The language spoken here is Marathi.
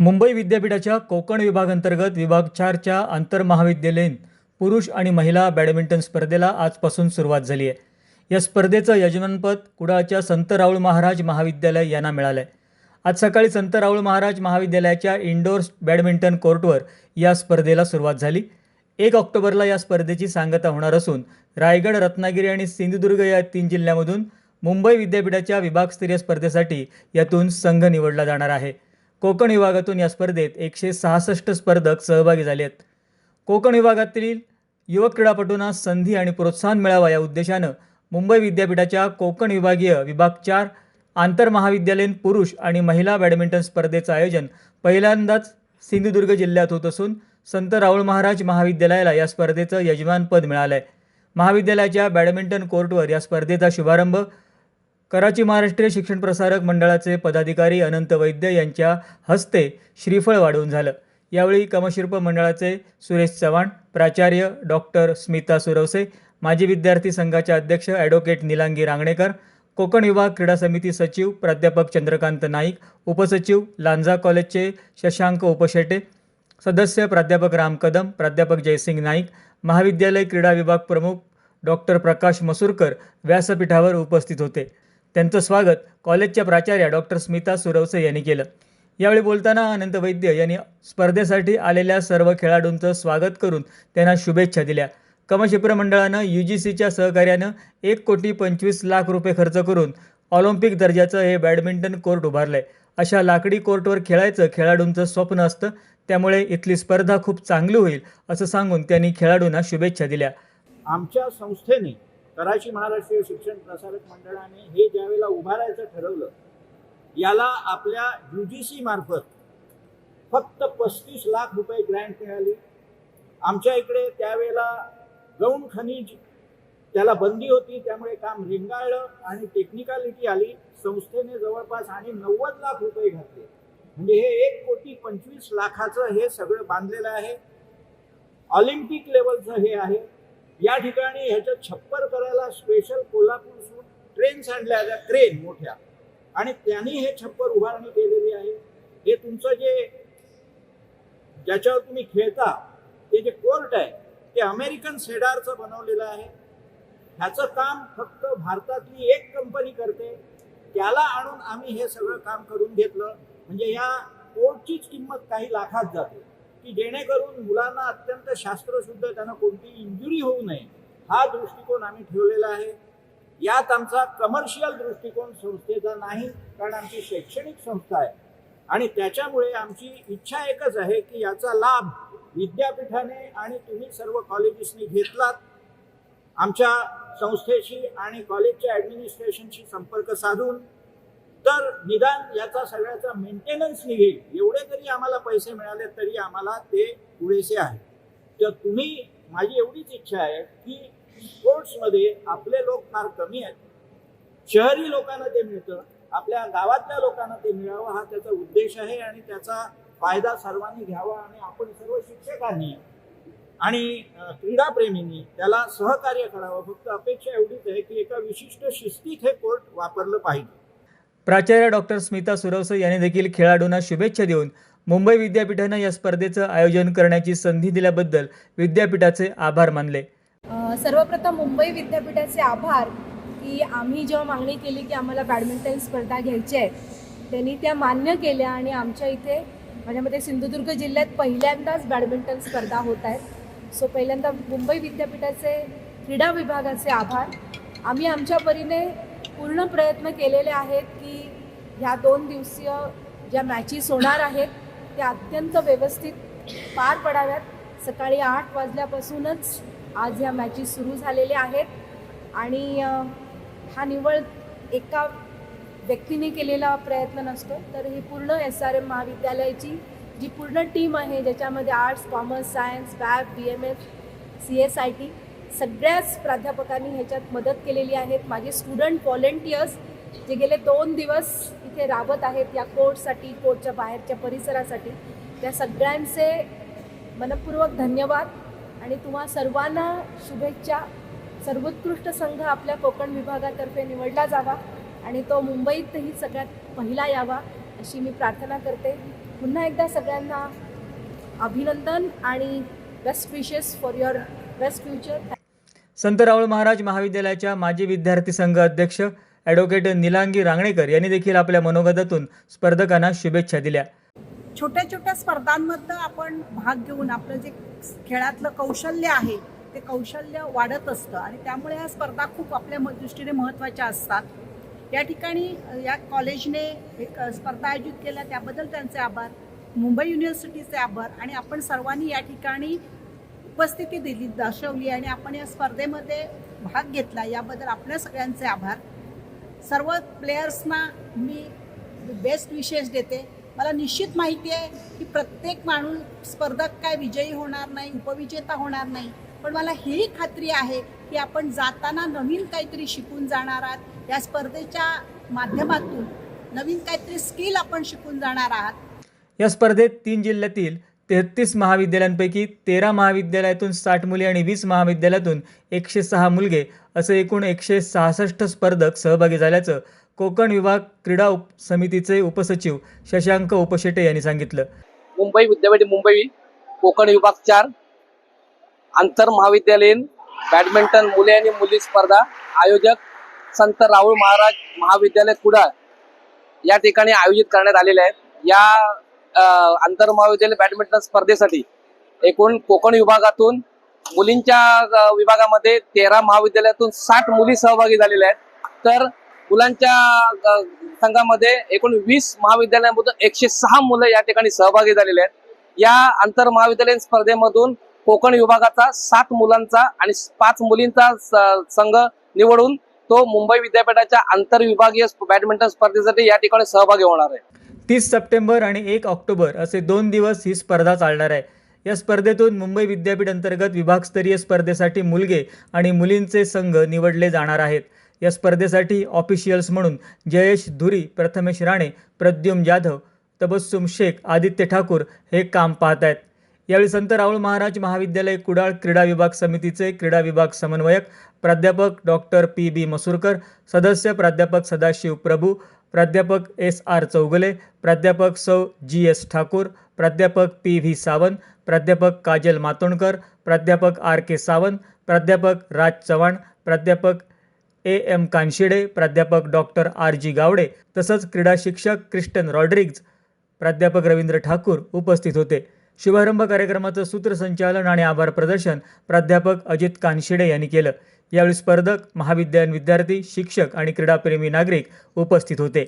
मुंबई विद्यापीठाच्या कोकण विभागांतर्गत विभाग चारच्या आंतरमहाविद्यालयीन पुरुष आणि महिला बॅडमिंटन स्पर्धेला आजपासून सुरुवात झाली आहे. या स्पर्धेचं यजमानपद कुडाळच्या संत राऊळ महाराज महाविद्यालय यांना मिळालं आहे आज सकाळी संत राऊळ महाराज महाविद्यालयाच्या इंडोर बॅडमिंटन कोर्टवर या स्पर्धेला सुरुवात झाली. एक ऑक्टोबरला या स्पर्धेची सांगता होणार असून रायगड रत्नागिरी आणि सिंधुदुर्ग या तीन जिल्ह्यामधून मुंबई विद्यापीठाच्या विभागस्तरीय स्पर्धेसाठी यातून संघ निवडला जाणार आहे. कोकण विभागातून या स्पर्धेत एकशे सहासष्ट स्पर्धक सहभागी झाले आहेत. कोकण विभागातील युवक क्रीडापटूंना संधी आणि प्रोत्साहन मिळावा या उद्देशानं मुंबई विद्यापीठाच्या कोकण विभागीय विभाग चार आंतरमहाविद्यालयीन पुरुष आणि महिला बॅडमिंटन स्पर्धेचं आयोजन पहिल्यांदाच सिंधुदुर्ग जिल्ह्यात होत असून संत राऊळ महाराज महाविद्यालयाला या स्पर्धेचं यजमानपद मिळालं आहे महाविद्यालयाच्या बॅडमिंटन कोर्टवर या स्पर्धेचा शुभारंभ कराची महाराष्ट्रीय शिक्षण प्रसारक मंडळाचे पदाधिकारी अनंत वैद्य यांच्या हस्ते श्रीफळ वाढवून झालं. यावेळी कमशिल्प मंडळाचे सुरेश चव्हाण प्राचार्य डॉक्टर स्मिता सुरवसे माजी विद्यार्थी संघाचे अध्यक्ष ॲडव्होकेट निलांगी रांगणेकर कोकण विभाग क्रीडा समिती सचिव प्राध्यापक चंद्रकांत नाईक उपसचिव लांजा कॉलेजचे शशांक उपशेटे सदस्य प्राध्यापक राम कदम प्राध्यापक जयसिंग नाईक महाविद्यालय क्रीडा विभाग प्रमुख डॉक्टर प्रकाश मसूरकर व्यासपीठावर उपस्थित होते. त्यांचं स्वागत कॉलेजच्या प्राचार्या डॉक्टर स्मिता सुरवसे यांनी केलं. यावेळी बोलताना अनंत वैद्य यांनी स्पर्धेसाठी आलेल्या सर्व खेळाडूंचं स्वागत करून त्यांना शुभेच्छा दिल्या. कमशिप्र मंडळानं यू जी सीच्या सहकार्यानं एक कोटी पंचवीस लाख रुपये खर्च करून ऑलिम्पिक दर्जाचं हे बॅडमिंटन कोर्ट उभारलं आहे अशा लाकडी कोर्टवर खेळायचं खेळाडूंचं स्वप्न असतं त्यामुळे इथली स्पर्धा खूप चांगली होईल असं सांगून त्यांनी खेळाडूंना शुभेच्छा दिल्या. आमच्या संस्थेने कराची महाराष्ट्रीय शिक्षण प्रसारक मंडळाने हे ज्यावेळेला उभारायचं ठरवलं याला आपल्या यू जी सी मार्फत फक्त पस्तीस लाख रुपये ग्रँट मिळाली. आमच्या इकडे त्यावेळेला गौण खनिज त्याला बंदी होती त्यामुळे काम रेंगाळलं आणि टेक्निकॅलिटी आली. संस्थेने जवळपास आणि नव्वद लाख रुपये घातले. म्हणजे हे एक कोटी पंचवीस लाखाचं हे सगळं बांधलेलं आहे. ऑलिम्पिक लेवलचं हे आहे. या ठिकाणी ह्याच्या छप्पर करायला स्पेशल कोल्हापूरसून ट्रेन्स आणल्या त्या क्रेन मोठ्या. आणि त्यांनी हे छप्पर उभारणी केलेली आहे. हे तुमचं जे ज्याच्यावर तुम्ही खेळता ते जे कोर्ट आहे ते अमेरिकन सेडारचं बनवलेलं आहे. ह्याचं काम फक्त भारतातली एक कंपनी करते. त्याला आणून आम्ही हे सगळं काम करून घेतलं. म्हणजे या कोर्टचीच किंमत काही लाखात जाते. की जेणेकरून मुलांना अत्यंत शास्त्रशुद्ध त्यांना कोणतीही इंजुरी होऊ नये हा दृष्टिकोन आम्ही ठेवलेला आहे. यात आमचा कमर्शियल दृष्टिकोन संस्थेचा नाही कारण आमची शैक्षणिक संस्था आहे. आणि त्याच्यामुळे आमची इच्छा एकच आहे की याचा लाभ विद्यापीठाने आणि तुम्ही सर्व कॉलेजेसनी घेतलात. आमच्या संस्थेशी आणि कॉलेजच्या ॲडमिनिस्ट्रेशनशी संपर्क साधून तर निदान याचा सगळ्याचा मेंटेनन्स निघेल. एवढे जरी आम्हाला पैसे मिळाले तरी आम्हाला ते पुरेसे आहे. तर तुम्ही माझी एवढीच इच्छा आहे की स्पोर्ट्समध्ये आपले लोक फार कमी आहेत. शहरी लोकांना ते मिळतं. आपल्या गावातल्या लोकांना ते मिळावं हा त्याचा उद्देश आहे आणि त्याचा फायदा सर्वांनी घ्यावा आणि आपण सर्व शिक्षकांनी आणि क्रीडाप्रेमींनी त्याला सहकार्य करावं. फक्त अपेक्षा एवढीच आहे की एका विशिष्ट शिस्तीत हे कोर्ट वापरलं पाहिजे. प्राचार्य डॉक्टर स्मिता सुरवसे यांनी देखील खेळाडूंना शुभेच्छा देऊन मुंबई विद्यापीठानं या स्पर्धेचं आयोजन करण्याची संधी दिल्याबद्दल विद्यापीठाचे आभार मानले. सर्वप्रथम मुंबई विद्यापीठाचे आभार की आम्ही जेव्हा मागणी केली की आम्हाला बॅडमिंटन स्पर्धा घ्यायची आहे त्यांनी त्या मान्य केल्या आणि आमच्या इथे माझ्या मते सिंधुदुर्ग जिल्ह्यात पहिल्यांदाच बॅडमिंटन स्पर्धा होत आहेत. सो पहिल्यांदा मुंबई विद्यापीठाचे क्रीडा विभागाचे आभार. आम्ही आमच्या परीने पूर्ण प्रयत्न केलेले आहेत की ह्या दोन दिवसीय ज्या मॅचेस होणार आहेत त्या अत्यंत व्यवस्थित पार पडाव्यात. सकाळी आठ वाजल्यापासूनच आज ह्या मॅचेस सुरू झालेल्या आहेत. आणि हा निवळ एका व्यक्तीने केलेला प्रयत्न नसतो तर ही पूर्ण एस आर एम महाविद्यालयाची जी पूर्ण टीम आहे ज्याच्यामध्ये arts commerce science web B M F C S I T सगळ्याच प्राध्यापकांनी ह्याच्यात मदत केलेली आहेत. माझे स्टुडंट व्हॉलेंटियर्स जे गेले दोन दिवस इथे राबत आहेत या कोर्टसाठी कोर्टच्या बाहेरच्या परिसरासाठी. त्या सगळ्यांचे मनपूर्वक धन्यवाद आणि तुम्हा सर्वांना शुभेच्छा. सर्वोत्कृष्ट संघ आपल्या कोकण विभागातर्फे निवडला जावा आणि तो मुंबईतही सगळ्यात पहिला यावा अशी मी प्रार्थना करते. पुन्हा एकदा सगळ्यांना अभिनंदन आणि best wishes for your best future Sant Raul Maharaj महाविद्यालयाच्या माजी विद्यार्थी संघ अध्यक्ष ॲडव्होकेट निलांगी रांगणेकर यांनी देखील आपल्या मनोगतातून स्पर्धकांना शुभेच्छा दिल्या. छोट्या छोट्या स्पर्धांमधनं आपण भाग घेऊन आपलं जे खेळातलं कौशल्य आहे ते कौशल्य वाढत असतं आणि त्यामुळे ह्या स्पर्धा खूप आपल्या दृष्टीने महत्त्वाच्या असतात. या ठिकाणी या कॉलेजने एक स्पर्धा आयोजित केल्या त्याबद्दल त्यांचे आभार. मुंबई युनिव्हर्सिटीचे आभार आणि आपण सर्वांनी या ठिकाणी उपस्थिती दिली दर्शवली आणि आपण या स्पर्धेमध्ये भाग घेतला याबद्दल आपल्या सगळ्यांचे आभार. सर्व प्लेयर्सना मी बेस्ट विशेष देते. मला निश्चित माहिती आहे की प्रत्येक माणूस स्पर्धक काय विजयी होणार नाही उपविजेता होणार नाही. पण मला ही खात्री आहे की आपण जाताना नवीन काहीतरी शिकून जाणार आहात. या स्पर्धेच्या माध्यमातून नवीन काहीतरी स्किल आपण शिकून जाणार आहात. या स्पर्धेत तीन जिल्ह्यातील तेहतीस महाविद्यालयांपैकी तेरा महाविद्यालयातून साठ मुले आणि वीस महाविद्यालयातून एकशे सहा मुलगे असे एकूण एकशे सहासष्ट स्पर्धक सहभागी झाल्याचं कोकण विभाग क्रीडा उप समितीचे उपसचिव शशांक उपशेटे यांनी सांगितलं. मुंबई विद्यापीठ मुंबई कोकण विभाग चार आंतर महाविद्यालयीन बॅडमिंटन मुले आणि मुली स्पर्धा आयोजक संत राहुल महाराज महाविद्यालय कुडाळ या ठिकाणी आयोजित करण्यात आलेल्या आहेत. या आंतर महाविद्यालय बॅडमिंटन स्पर्धेसाठी एकूण कोकण विभागातून मुलींच्या विभागामध्ये तेरा महाविद्यालयातून साठ मुली सहभागी झालेल्या आहेत. तर मुलांच्या संघामध्ये एकूण वीस महाविद्यालयांमधून एकशे सहा मुलं या ठिकाणी सहभागी झालेले आहेत. या आंतर महाविद्यालयीन स्पर्धेमधून कोकण विभागाचा सात मुलांचा आणि पाच मुलींचा संघ निवडून तो मुंबई विद्यापीठाच्या आंतर विभागीय बॅडमिंटन स्पर्धेसाठी या ठिकाणी सहभागी होणार आहे. तीस सप्टेंबर आणि एक ऑक्टोबर असे दोन दिवस ही स्पर्धा चालणार आहे. या स्पर्धेतून मुंबई विद्यापीठ अंतर्गत विभागस्तरीय स्पर्धेसाठी मुलगे आणि मुलींचे संघ निवडले जाणार आहेत. या स्पर्धेसाठी ऑफिशियल्स म्हणून जयेश धुरी प्रथमेश राणे प्रद्युम जाधव तबस्सुम शेख आदित्य ठाकूर हे काम पाहत आहेत. यावेळी संत राहुल महाराज महाविद्यालय कुडाळ क्रीडा विभाग समितीचे क्रीडा विभाग समन्वयक प्राध्यापक डॉक्टर पी बी मसूरकर सदस्य प्राध्यापक सदाशिव प्रभू प्राध्यापक एस आर चौगले प्राध्यापक सौ जी एस ठाकूर प्राध्यापक पी व्ही सावंत प्राध्यापक काजल मातोंडकर प्राध्यापक आर के सावंत प्राध्यापक राज चव्हाण प्राध्यापक ए एम कानशिडे प्राध्यापक डॉक्टर आर जी गावडे तसंच क्रीडा शिक्षक क्रिस्टन रॉड्रिग्ज प्राध्यापक रवींद्र ठाकूर उपस्थित होते. शुभारंभ कार्यक्रमाचं सूत्रसंचालन आणि आभार प्रदर्शन प्राध्यापक अजित कानशिडे यांनी केलं. यावेळी स्पर्धक महाविद्यालयीन विद्यार्थी शिक्षक आणि क्रीडाप्रेमी नागरिक उपस्थित होते.